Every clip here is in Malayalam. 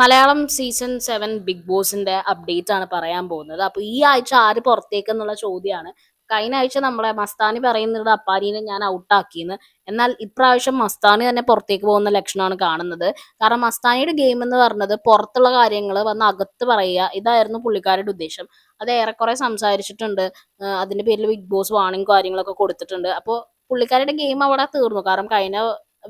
മലയാളം സീസൺ സെവൻ ബിഗ് ബോസിന്റെ അപ്ഡേറ്റ് ആണ് പറയാൻ പോകുന്നത്. അപ്പൊ ഈ ആഴ്ച ആര് പുറത്തേക്കെന്നുള്ള ചോദ്യമാണ് കഴിഞ്ഞ ആഴ്ച നമ്മളെ മസ്താനി പറയുന്നത് അപ്പാരിനെ ഞാൻ ഔട്ടാക്കിയെന്ന് എന്നാൽ ഇപ്രാവശ്യം മസ്താനി തന്നെ പുറത്തേക്ക് പോകുന്ന ലക്ഷണമാണ് കാണുന്നത്. കാരണം മസ്താനിയുടെ ഗെയിം എന്ന് പറഞ്ഞത് പുറത്തുള്ള കാര്യങ്ങൾ വന്ന് അകത്ത് പറയുക ഇതായിരുന്നു പുള്ളിക്കാരുടെ ഉദ്ദേശം. അത് ഏറെക്കുറെ സംസാരിച്ചിട്ടുണ്ട്. അതിന്റെ പേരിൽ ബിഗ് ബോസ് വാണിംഗ് കാര്യങ്ങളൊക്കെ കൊടുത്തിട്ടുണ്ട്. അപ്പോൾ പുള്ളിക്കാരുടെ ഗെയിം അവിടെ തീർന്നു. കാരണം കഴിഞ്ഞ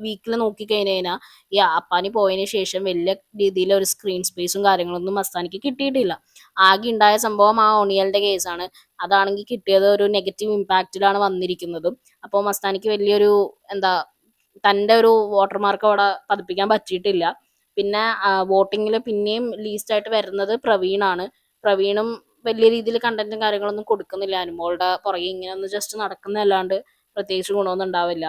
വീക്കിൽ നോക്കി കഴിഞ്ഞാൽ ഈ അപ്പാനി പോയതിന് ശേഷം വലിയ രീതിയിൽ ഒരു സ്ക്രീൻ സ്പേസും കാര്യങ്ങളൊന്നും മസ്താനിക്ക് കിട്ടിയിട്ടില്ല. ആകെ ഉണ്ടായ സംഭവം ആ ഒണിയലിന്റെ കേസാണ് അതാണെങ്കിൽ കിട്ടിയത് ഒരു നെഗറ്റീവ് ഇമ്പാക്റ്റിലാണ് വന്നിരിക്കുന്നതും. അപ്പോൾ മസ്താനിക്ക് വലിയൊരു എന്താ തന്റെ ഒരു വാട്ടർമാർക്ക് അവിടെ പതിപ്പിക്കാൻ പറ്റിയിട്ടില്ല. പിന്നെ വോട്ടിങ്ങിൽ പിന്നെയും ലീസ്റ്റ് ആയിട്ട് വരുന്നത് പ്രവീണാണ്. പ്രവീണും വലിയ രീതിയിൽ കണ്ടന്റും കാര്യങ്ങളൊന്നും കൊടുക്കുന്നില്ല. അനുമോളുടെ പുറകെ ഇങ്ങനെ ഒന്ന് ജസ്റ്റ് നടക്കുന്നതല്ലാണ്ട് പ്രത്യേകിച്ച് ഗുണമൊന്നും ഉണ്ടാവില്ല.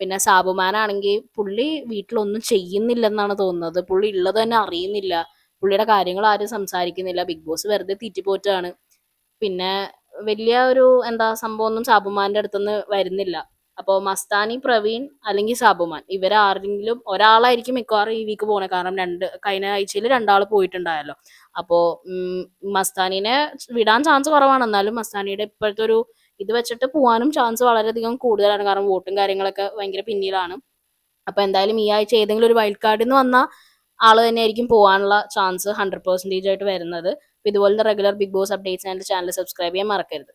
പിന്നെ സാബുമാനാണെങ്കിൽ പുള്ളി വീട്ടിലൊന്നും ചെയ്യുന്നില്ലെന്നാണ് തോന്നുന്നത്. പുള്ളി ഉള്ളത് തന്നെ അറിയുന്നില്ല. പുള്ളിയുടെ കാര്യങ്ങൾ ആരും സംസാരിക്കുന്നില്ല. ബിഗ് ബോസ് വെറുതെ തീറ്റിപ്പോറ്റാണ് പിന്നെ വലിയ ഒരു എന്താ സംഭവം ഒന്നും സാബുമാന്റെ അടുത്തുനിന്ന് വരുന്നില്ല. അപ്പോൾ മസ്താനി പ്രവീൺ അല്ലെങ്കിൽ സാബുമാൻ ഇവരാരെങ്കിലും ഒരാളായിരിക്കും മിക്കവാറും ഈ വീക്ക് പോകുന്നത് കാരണം രണ്ട് കഴിഞ്ഞ ആഴ്ചയിൽ രണ്ടാൾ പോയിട്ടുണ്ടായല്ലോ. അപ്പോൾ മസ്താനിനെ വിടാൻ ചാൻസ് കുറവാണ്. എന്നാലും മസ്താനിയുടെ ഇപ്പോഴത്തെ ഒരു ഇത് വെച്ചിട്ട് പോകാനും ചാൻസ് വളരെയധികം കൂടുതലാണ്. കാരണം വോട്ടും കാര്യങ്ങളൊക്കെ ഭയങ്കര പിന്നിലാണ്. അപ്പൊ എന്തായാലും ഈ ആഴ്ച ഏതെങ്കിലും ഒരു വൈൽഡ് കാർഡിൽ നിന്ന് വന്ന ആൾ തന്നെയായിരിക്കും പോകാനുള്ള ചാൻസ് ഹൺഡ്രഡ് പെർസെന്റേജ് ആയിട്ട് വരുന്നത്. അപ്പൊ ഇതുപോലത്തെ regular Bigg Boss updates and channel subscribe ചെയ്യാൻ മറക്കരുത്.